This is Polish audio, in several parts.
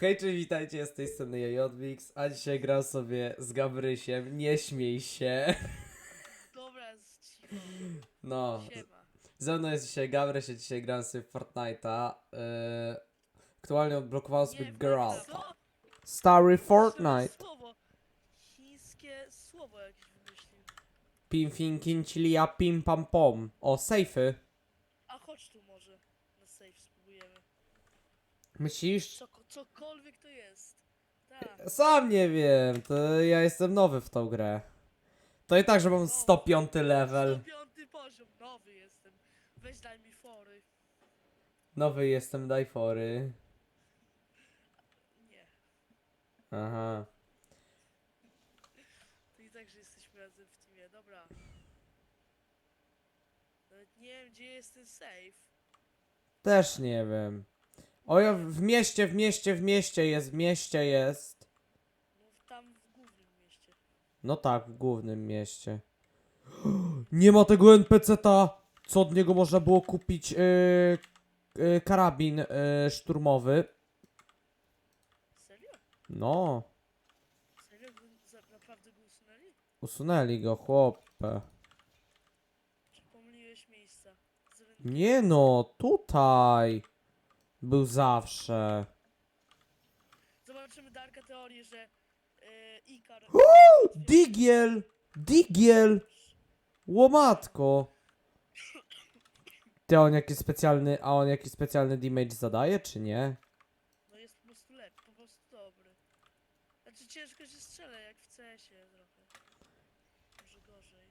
Hej, cześć, witajcie, z tej strony Jodwix, a dzisiaj gram sobie z Gabrysiem, nie śmiej się. Dobra, z cicho. No, Siema. ze mną jest dzisiaj Gabrys, ja dzisiaj gram sobie w Fortnite'a. Yy, aktualnie odblokowałem sobie Nie, Geralt. Co? Stary Fortnite. Słowo. Chińskie słowo jakieś wymyślił. Pim fin kin cilia pim pam pom. O, sejfy. A chodź tu może. Na safe spróbujemy. Myślisz? Co, cokolwiek to jest. Tak. Sam nie wiem, to ja jestem nowy w tą grę. To i tak, że mam 105 level. 105 poziom. Nowy jestem. Weź daj mi fory. Nowy jestem, daj fory. Nie. Aha. To i tak, że jesteśmy razem w teamie. Dobra. Nawet nie wiem, gdzie jest ten safe. Też nie wiem. O ja w mieście, w mieście, w mieście jest, w mieście jest. No tam w głównym mieście. No tak, w głównym mieście. Nie ma tego NPC-ta, co od niego można było kupić yy, yy, karabin yy, szturmowy. Serio? No, Serio? Go, za, naprawdę go usunęli? usunęli go, chłopie. Czy pomyliłeś miejsca? Zrę- Nie no, tutaj był zawsze. Zobaczymy Darka teorię, że e, Ikar... Digiel! Digiel! Łomatko! Ty, on jakiś specjalny, a on jakiś specjalny damage zadaje, czy nie? No jest po prostu lepszy, po prostu dobry. Znaczy ciężko się strzela jak w CS-ie trochę. Może gorzej.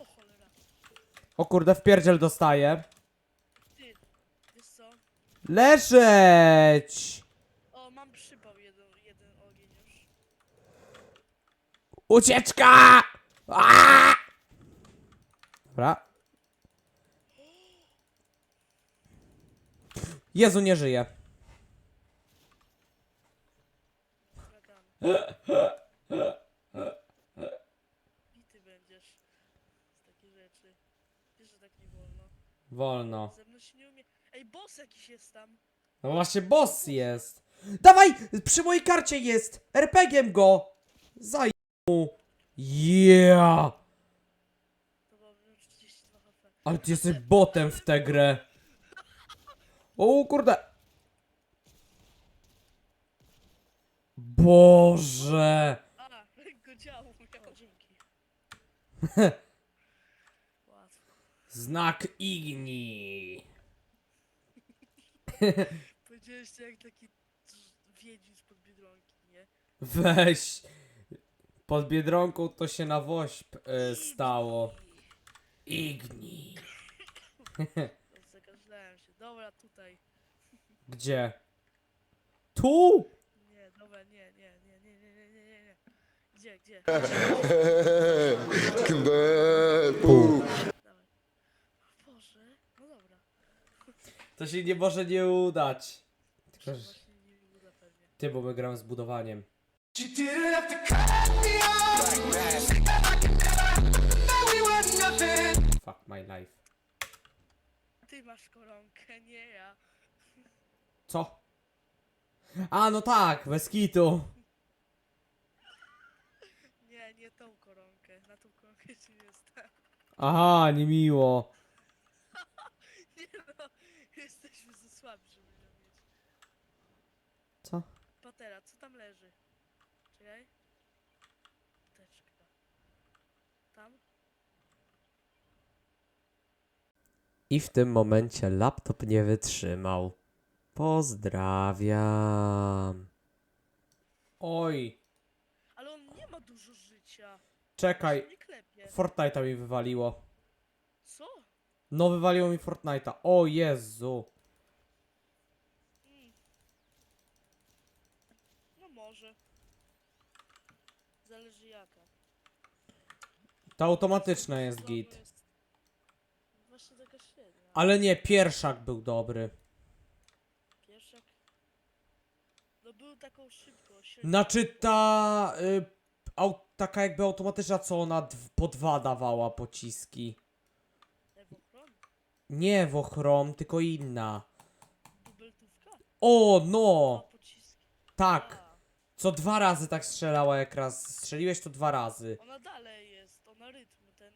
O cholera. O kurde, w pierdziel dostaje. Ty? Leżeć! O, mam przypał jeden, jeden ogień już. Ucieczka! Aaaa! Dobra. Jezu, nie żyje. Skradamy. Bity będziesz. Z takie rzeczy. Wiesz, że tak nie wolno. Wolno. Ze mną się nie umie... Ej, boss jakiś jest tam! No właśnie, boss jest. Dawaj! Przy mojej karcie jest! RPG-iem go! Zaj mu! Yeah! Dobra, mam 32 HP. Ale ty jesteś botem w tę grę. O kurde. Boże. A, ręko działo, miało dzięki. Łatwo. Znak Igni. Powiedziałeś to jak taki wiedźmin spod Biedronki, nie? Weź. Pod Biedronką to się na wośp e, stało. Igni. Zakazałem się. Dobra, tutaj. Gdzie? Tu? Nie, dobra, nie, nie, nie, nie, nie, nie, nie, nie, nie. Gdzie, gdzie? Pół. Dawaj. O Boże, no dobra. To się nie może nie udać. Tylko, że-. Ty, bo my gramy z budowaniem. Fuck my life. Ty masz koronkę, nie ja. Co? A, no tak, bez kitu. Nie, nie tą koronkę. Na tą koronkę ci nie stałem. Aha, niemiło. Nie no, jesteśmy za słabi, żeby ją mieć. Co? Patera, co tam leży? Czekaj. Teczka. Tam? I w tym momencie laptop nie wytrzymał. Pozdrawiam. Oj, Ale on nie ma dużo życia. czekaj. Nie klepie. Fortnite'a mi wywaliło. Co? No, wywaliło mi Fortnite'a. O Jezu. Mm. No może. Zależy jaka. To automatyczna jest Znowu git. jest Właśnie taka średnia. Ale nie, pierwszak był dobry. Pieszak. No był taką szybką. średnią. Znaczy ta... Y, au, taka jakby automatyczna, co ona po dwa dawała pociski. Nie Wochrom, tylko inna. Dubeltówka? O, no! Tak. Co dwa razy tak strzelała, jak raz strzeliłeś, to dwa razy. ona dalej jest, ona rytm, ten,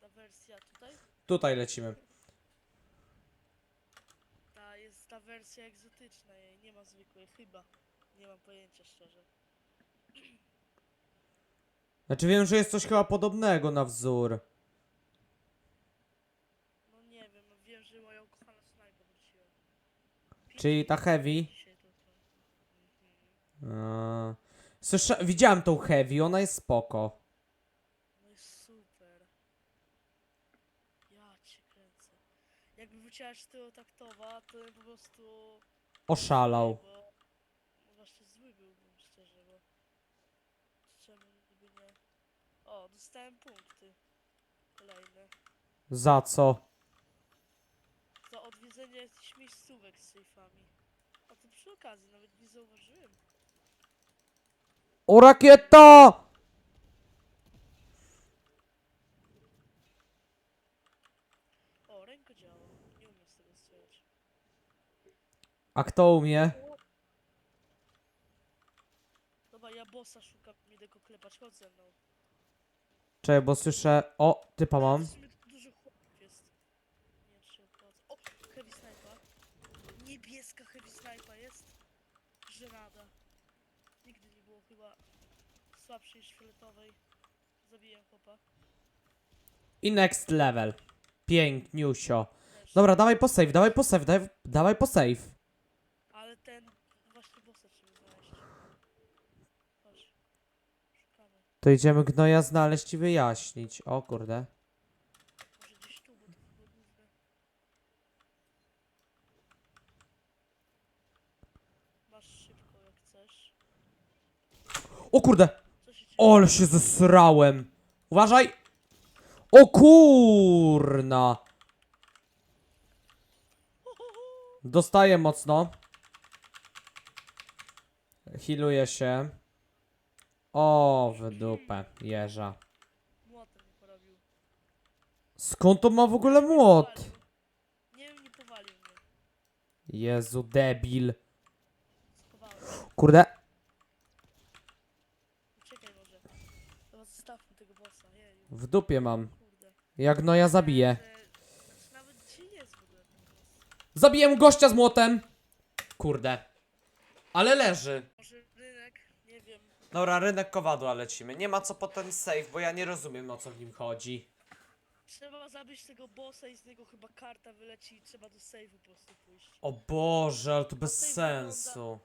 ta wersja tutaj. Tutaj lecimy. Ta jest ta wersja egzotyczna jej, nie ma zwykłej, chyba. Nie mam pojęcia szczerze. Znaczy wiem, że jest coś chyba podobnego na wzór. No nie wiem, no wiem, że moja ukochana snajpa wróciła. Czyli ta heavy. Dzisiaj to to. Mhm. Słysza... Widziałem tą heavy, ona jest spoko. No jest super. Ja cię kręcę. Jakby wróciła czterotaktowa, to bym po prostu... Oszalał. Bo, no właśnie zły byłbym szczerze, bo... Czemu niby nie... O, dostałem punkty. Kolejne. Za co? Za odwiedzenie jakichś miejscówek z sejfami. A to przy okazji, nawet nie zauważyłem. O rakieta! O, ręko działa. Nie umiem z tego strzelać. A kto umie? Dobra, ja bossa szukam, idę go klepać, chodź ze mną. Czekaj, bo słyszę... O, typa mam. W sumie tu dużo chłopów jest. Nie wiem, czy się opłaca. O, heavy sniper. Niebieska heavy sniper jest. Żenada. Nigdy nie było chyba słabszej niż fioletowej. Zabiję chłopa. I next level. Piękniusio. Też. Dobra, dawaj po save, dawaj po save, dawaj, dawaj po save. Ale ten właśnie bossa trzeba znaleźć. Chodź. Szukamy. To idziemy gnoja znaleźć i wyjaśnić. O kurde. O kurde! Ole się zesrałem! Uważaj! O kurna! Dostaję mocno. Healuję się. O, w dupę, jeża. Porobił. Skąd to ma w ogóle młot? Nie wiem, nie powalił mnie. Jezu, debil. Kurde. Uciekaj może. Tego. W dupie mam. Jak no ja zabiję. Zabiję gościa z młotem! Kurde. Ale leży. Może rynek? Nie wiem. Dobra, rynek kowadła lecimy. Nie ma co po ten save, bo ja nie rozumiem o co w nim chodzi. Trzeba zabić tego bossa i z niego chyba karta wyleci i trzeba do save'u po prostu pójść. O Boże, ale to bez save sensu.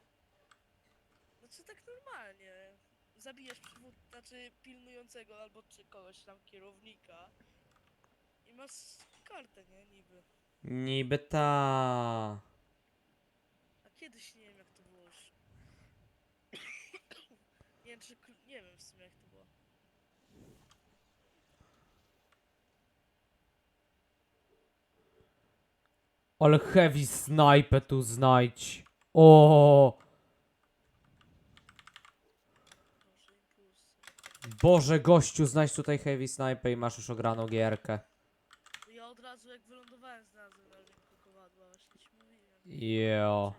Znaczy tak normalnie. Zabijesz przywód, znaczy pilnującego albo czy kogoś tam kierownika. I masz kartę, nie? Niby. Niby ta. A kiedyś nie wiem jak to było już. Nie czy nie wiem w sumie jak to było. Ale heavy sniper tu znajdź. O. Boże, gościu, znajdź tutaj heavy sniper i masz już ograną gierkę. Ja od razu jak wylądowałem znalazłem na rynku kowadła, właśnie ci mówiłem. Jo.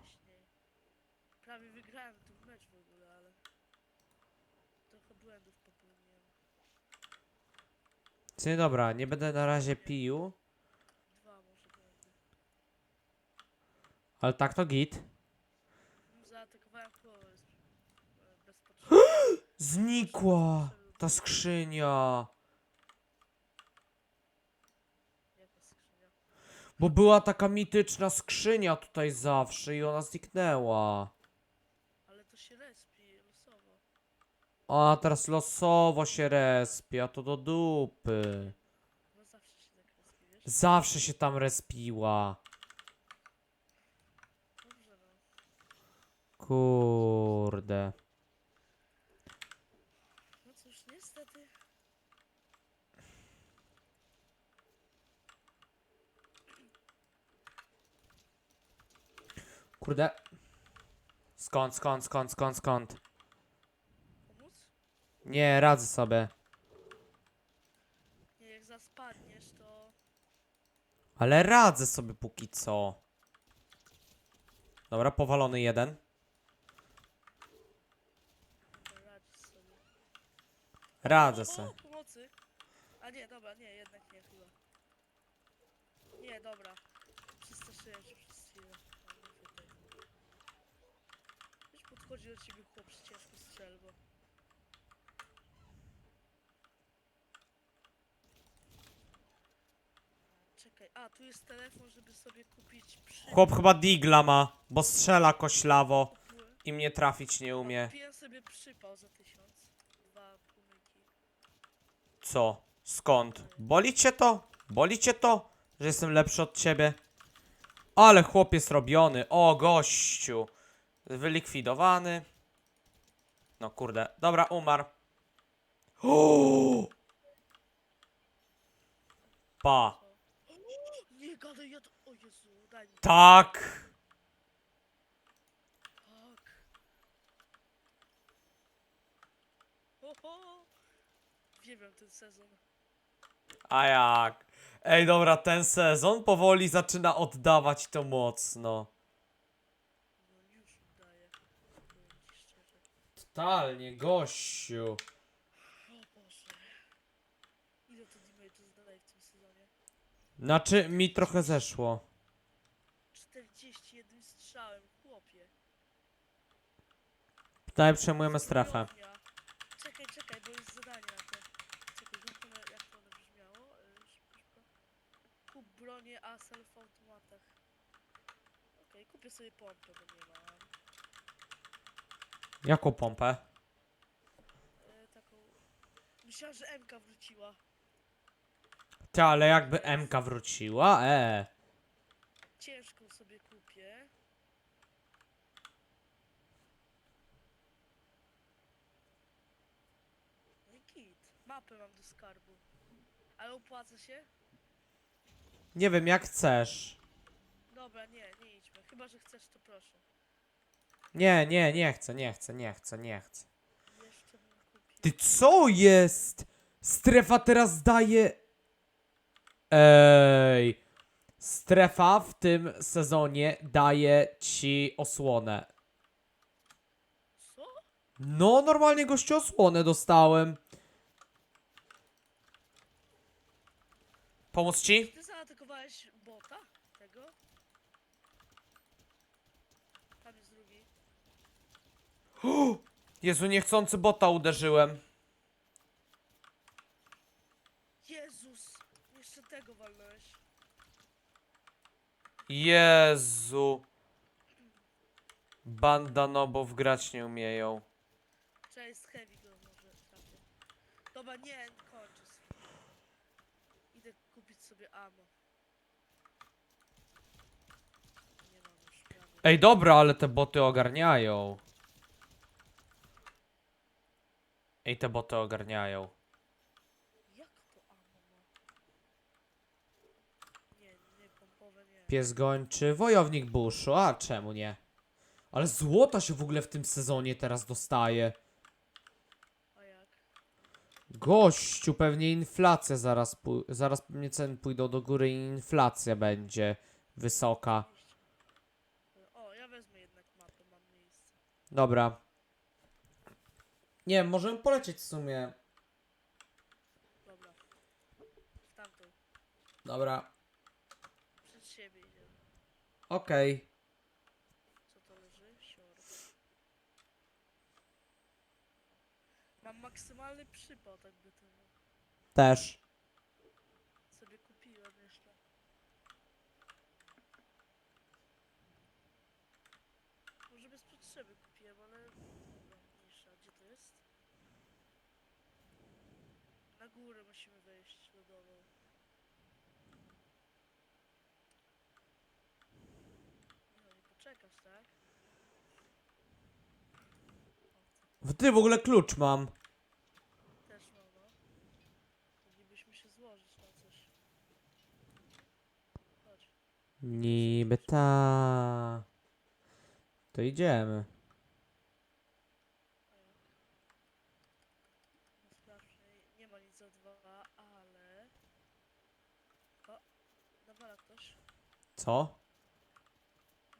Prawie wygrałem ten mecz w ogóle, ale trochę błędów popełniłem. Ty dobra, nie będę na razie pił, Dwa może ale tak to git. Zaatakowałem. Znikła ta skrzynia? Bo była taka mityczna skrzynia tutaj zawsze i ona zniknęła. Ale to się respi losowo. A teraz losowo się respi, a to do dupy. No zawsze się tak? Zawsze tam respiła. Dobrze no. Kurde. No cóż, niestety. Kurde. Skąd, skąd, skąd, skąd, skąd? Nie, radzę sobie. Nie, jak zaspadniesz to... Ale radzę sobie póki co. Dobra, powalony jeden. Dobra, radzisz sobie. Radzę O, se. pomocy. A nie, dobra, nie, jednak nie chyba. Nie, dobra. Przestraszyłem się przez chwilę. Już podchodzi do ciebie chłop z ciężką strzelbą. A, Czekaj, a tu jest telefon, żeby sobie kupić przy... Chłop chyba digla ma, bo strzela koślawo i mnie trafić nie umie. Kupiłem sobie przypał za tysiąc. Dwa. Co? Skąd? Boli cię to? Boli cię to? Że jestem lepszy od ciebie? Ale chłop jest robiony. O, gościu. Wylikwidowany. No kurde. Dobra, umarł. O! Pa. Nie gadaj, ja to... O Jezu, daj mi. Tak. Tak. Oho. Ten sezon. A jak? Ej, dobra, ten sezon powoli zaczyna oddawać to mocno. No już udaję. Powiem ci szczerze. Totalnie, gościu. O Boże. Ile to zadaje w tym sezonie? Znaczy, mi trochę zeszło. Tutaj przejmujemy strefę. Czekaj, czekaj, bo jest zadanie na to. Czekaj, jak to, jak to ono brzmiało? Szybko, szybko. Kup bronię Asel w automatach. Okej, kupię sobie pompę, bo nie mam. Jaką pompę? E, taką... Myślałem, że MK wróciła. Ty, ale jakby MK wróciła? E. Ciężką sobie kupię. No i kit. Mapę mam do skarbu. Ale opłaca się? Nie wiem, jak chcesz. Dobra, nie, nie idźmy. Chyba, że chcesz, to proszę. Nie, nie, nie chcę, nie chcę, nie chcę, nie chcę. Jeszcze bym kupił. Ty, co jest? Strefa teraz daje... Ej. Strefa w tym sezonie daje ci osłonę. Co? No, normalnie gościu osłonę dostałem. Pomóc ci? Ty zaatakowałeś bota? Tego? Tam jest drugi. Jezu, niechcący bota uderzyłem. Jezus! Jeszcze tego walnąłeś. Jezu. Banda nobów grać nie umieją. Cześć, heavy go może trafię. Dobra, nie, kończę. z- Idę kupić sobie ammo. Nie mam już prawie. Ej, dobra, ale te boty ogarniają. Ej, te boty ogarniają. Jak? Nie, nie. Pies gończy, wojownik buszu, a czemu nie? Ale złota się w ogóle w tym sezonie teraz dostaje. A jak? Gościu, pewnie inflacja zaraz, zaraz pewnie ceny pójdą do góry i inflacja będzie wysoka. O, ja wezmę jednak mapę, mam miejsce. Dobra. Nie możemy polecieć w sumie. Dobra. W tamtą. Dobra, Przed siebie idziemy. okej. Co to leży? Sior. Mam maksymalny przypał, tak by to Też. sobie kupiłem jeszcze. Może bez potrzeby kupiłem, ale... Dobra, mniejsza. Gdzie to jest? Na górę musimy wejść lodową. No nie poczekasz, tak? W ty w ogóle klucz mam. Też mam, no. Moglibyśmy się złożyć na coś. Chodź. Niby ta. To idziemy. Sprawdźmy. Nie ma nic dwa, ale... O! Nawala ktoś. Co?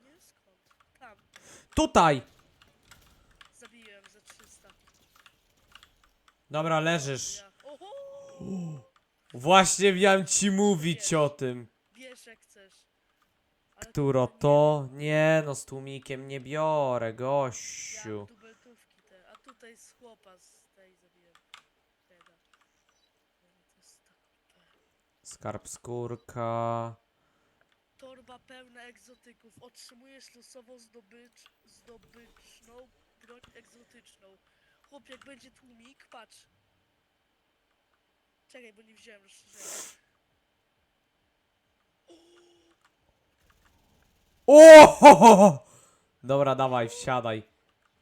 Nie skąd. Tutaj! Zabiłem za 300. Dobra, leżysz. Ja. Oho! Właśnie miałem ci mówić o tym. Nie, to? Nie no, z tłumikiem nie biorę, gościu. dubeltówki te, a tutaj z chłopa z tej zabiłem. Teda. Dobra, to jest tak. Skarb skórka. Torba pełna egzotyków. Otrzymujesz losową zdobycz, zdobyczną broń egzotyczną. Chłop, jak będzie tłumik, patrz. Czekaj, bo nie wziąłem rozszerzenia. O! Dobra, dawaj, wsiadaj.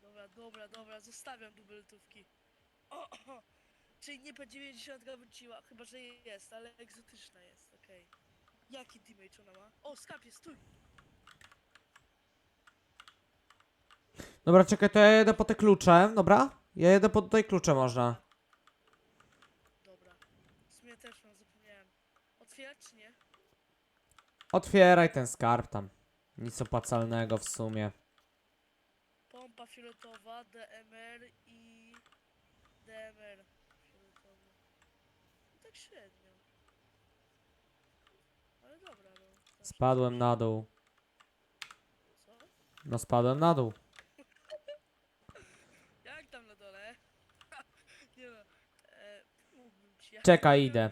Dobra, dobra, dobra, zostawiam dubeltówki. O, o. Czyli nie P90 wróciła, chyba że jest, ale egzotyczna jest, okej. Jaki damage ona ma? O, skapie, stój! Dobra, czekaj, to ja jedę po te klucze, dobra? Ja jedę po tutaj klucze można. Dobra. W sumie też mam, zapomniałem. Otwierać czy nie? Otwieraj ten skarb tam. Nic opłacalnego w sumie. Pompa fioletowa, DMR i... DMR fioletowy. No tak średnio. Ale dobra, no. tam Spadłem na dół. Co? No spadłem na dół. Jak tam na dole? nie no. E, mógłbym ci... Czekaj, idę.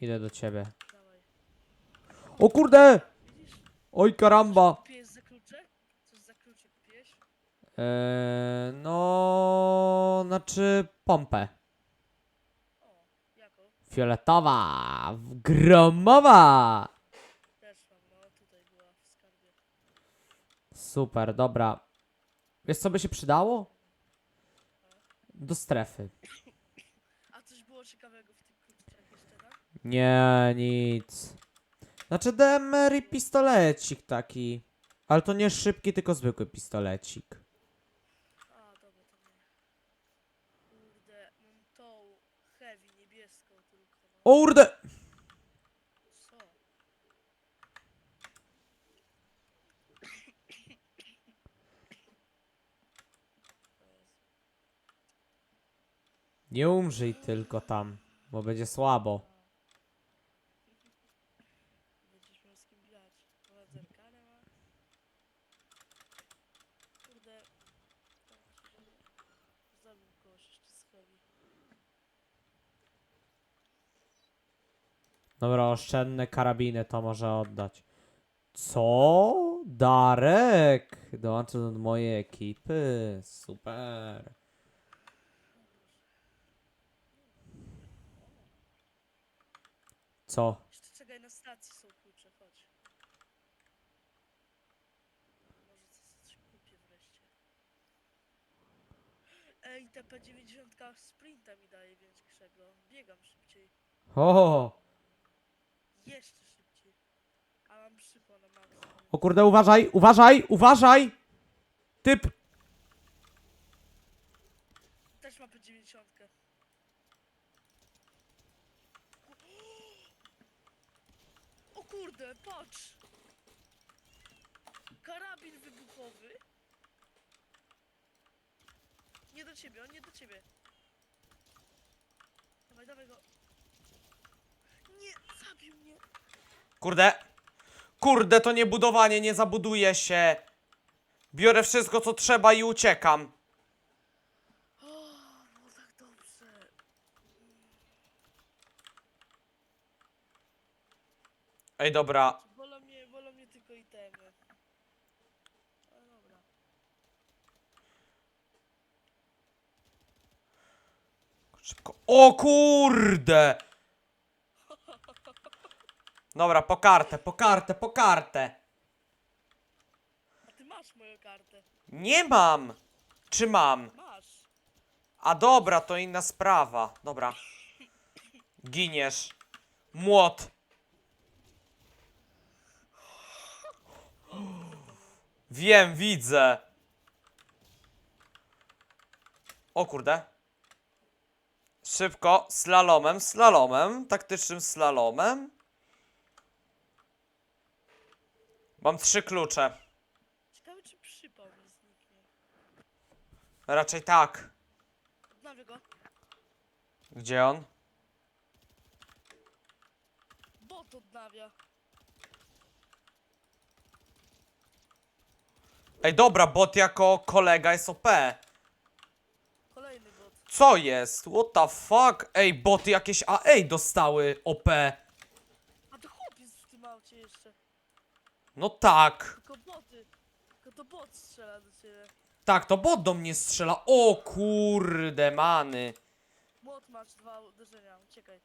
Idę do ciebie. Dawaj. O kurde! Oj karamba! Kupiłeś za klucze? Coś za klucze kupiłeś? Eee, no, znaczy pompę. O, jaką? Fioletowa, gromowa. Też mam, no tutaj była w skarbie. Super, dobra. Wiesz co by się przydało? Do strefy. A coś było ciekawego w tym kluczach jeszcze, tak? Nie, nic. Znaczy DMR i pistolecik taki. Ale to nie szybki, tylko zwykły pistolecik. A, dobra, to nie. Kurde, mam tą heavy niebieską tylko. O kurde! Co? Nie umrzyj tylko tam, bo będzie słabo. Będziesz miał z kim grać. Ona zerkane ma. Kurde. powiem ci, że Zabił kogoś jeszcze z heavy. Dobra, oszczędne karabiny to może oddać. Co? Darek! Dołączy do mojej ekipy. Super. Co? Jeszcze czekaj, na stacji są klucze, chodź. Może coś, kupię wreszcie. Ej, te P90 sprinta mi daje większego. Biegam szybciej. O! Jeszcze szybciej. A mam przypał na maksa. O kurde, uważaj, uważaj, uważaj! Typ! Też ma P90. O kurde, patrz! Karabin wybuchowy. Nie do ciebie, on nie do ciebie. Dawaj, dawaj go. Nie, zabił mnie. Kurde! Kurde, to nie budowanie, nie zabuduje się! Biorę wszystko, co trzeba i uciekam. O, no tak dobrze. Ej, dobra. Wolą mnie, wolą mnie tylko itemy. Ale dobra. Szybko. O kurde! Dobra, po kartę, po kartę, po kartę. A ty masz moją kartę. Nie mam! Czy mam? Masz. A dobra, to inna sprawa. Dobra. Giniesz. Młot. Wiem, widzę. O kurde. Szybko, slalomem, slalomem, taktycznym slalomem. Mam trzy klucze. Ciekawe czy przypał mi zniknie. Raczej tak. Odnawię go. Gdzie on? Bot odnawia. Ej, dobra, bot jako kolega jest OP. Kolejny bot. Co jest? What the fuck? Ej, boty jakieś AA dostały OP. A to chłopiec w tym aucie jeszcze. No tak. Tylko boty. Tylko to bot strzela do ciebie. Tak, to bot do mnie strzela. O kurde, many. Młot masz dwa uderzenia, uciekaj.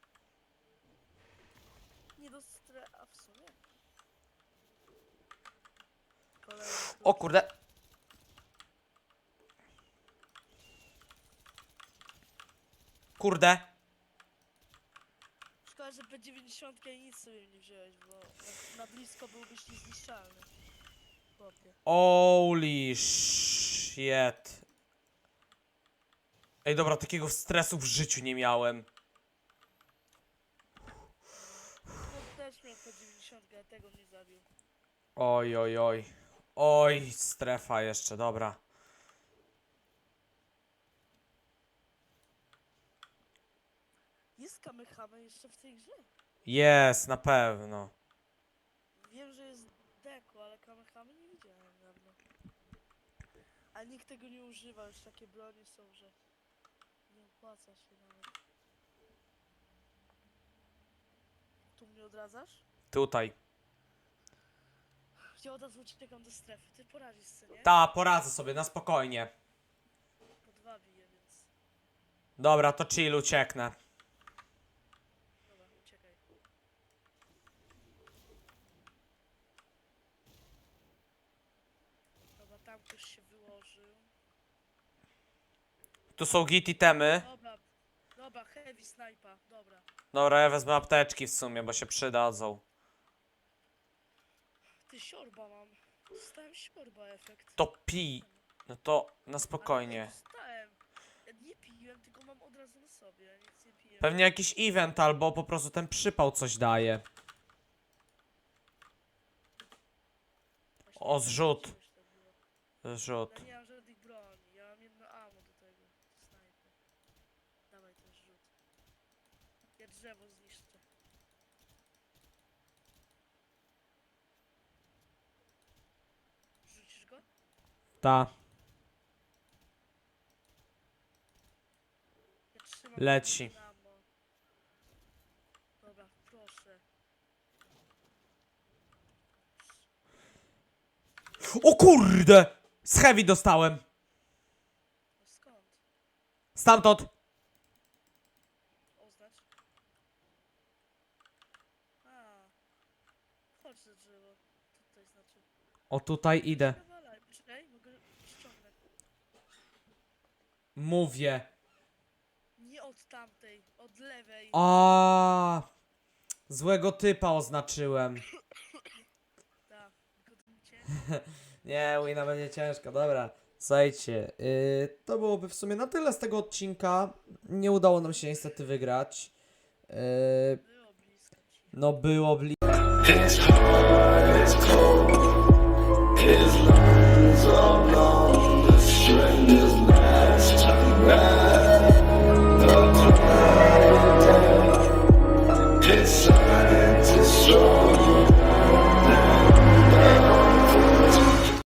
Nie do stre... a w sumie. Kolejny O kurde. Kurde. Szkoda, że P90 i nic sobie nie wziąłeś, bo na, na blisko byłbyś niezniszczalny. Chłopie. Holy shit. Ej, dobra, takiego stresu w życiu nie miałem. Chłop też miał P90, ale tego nie zabił. Oj, oj, oj. Oj, strefa jeszcze, dobra. Jeszcze w tej grze? Jest, na pewno. Wiem, że jest Deku, ale Kamehame nie widziałem dawno. A nikt tego nie używa, już takie bronie są, że nie opłaca się nawet. Tu mnie odradzasz? Tutaj. Ja od razu uciekam do strefy. Ty poradzisz sobie, nie? Ta, poradzę sobie, na spokojnie. Po dwa bije, więc... Dobra, to chill, ucieknę. Dobra, uciekaj. Dobra, tam ktoś się wyłożył. Tu są git itemy. Dobra, dobra, heavy sniper, dobra. Dobra, ja wezmę apteczki w sumie, bo się przydadzą. Ty siorba mam. Dostałem siorba efekt. To pi. No to na Ale spokojnie. dostałem. Ja nie piłem, tylko mam od razu na sobie. Ja nic nie piję. Pewnie jakiś event albo po prostu ten przypał coś daje. Właśnie O, zrzut. coś tam było. Rzut. Ja nie mam żadnych broni. Ja mam jedno ammo do tego. Do snajpy. Dawaj ten rzut. Ja drzewo zniszczę. Rzucisz go? Ta. Ja trzymam Leci. Dobra, proszę. O kurde! Z heavy dostałem. No skąd? Stamtąd. Oznacz. A. Chodź za drzewo. Co tutaj znaczy? O tutaj idę. Mogę ściągnę. Mówię. Nie od tamtej, od lewej. A. Złego typa oznaczyłem. Tak, tylko to mi cię. Nie, wina będzie ciężko, dobra. Słuchajcie, yy, to byłoby w sumie na tyle z tego odcinka. Nie udało nam się niestety wygrać. Yy, Było blisko ci. no było bli... Cold. His lungs are numb. The string is last time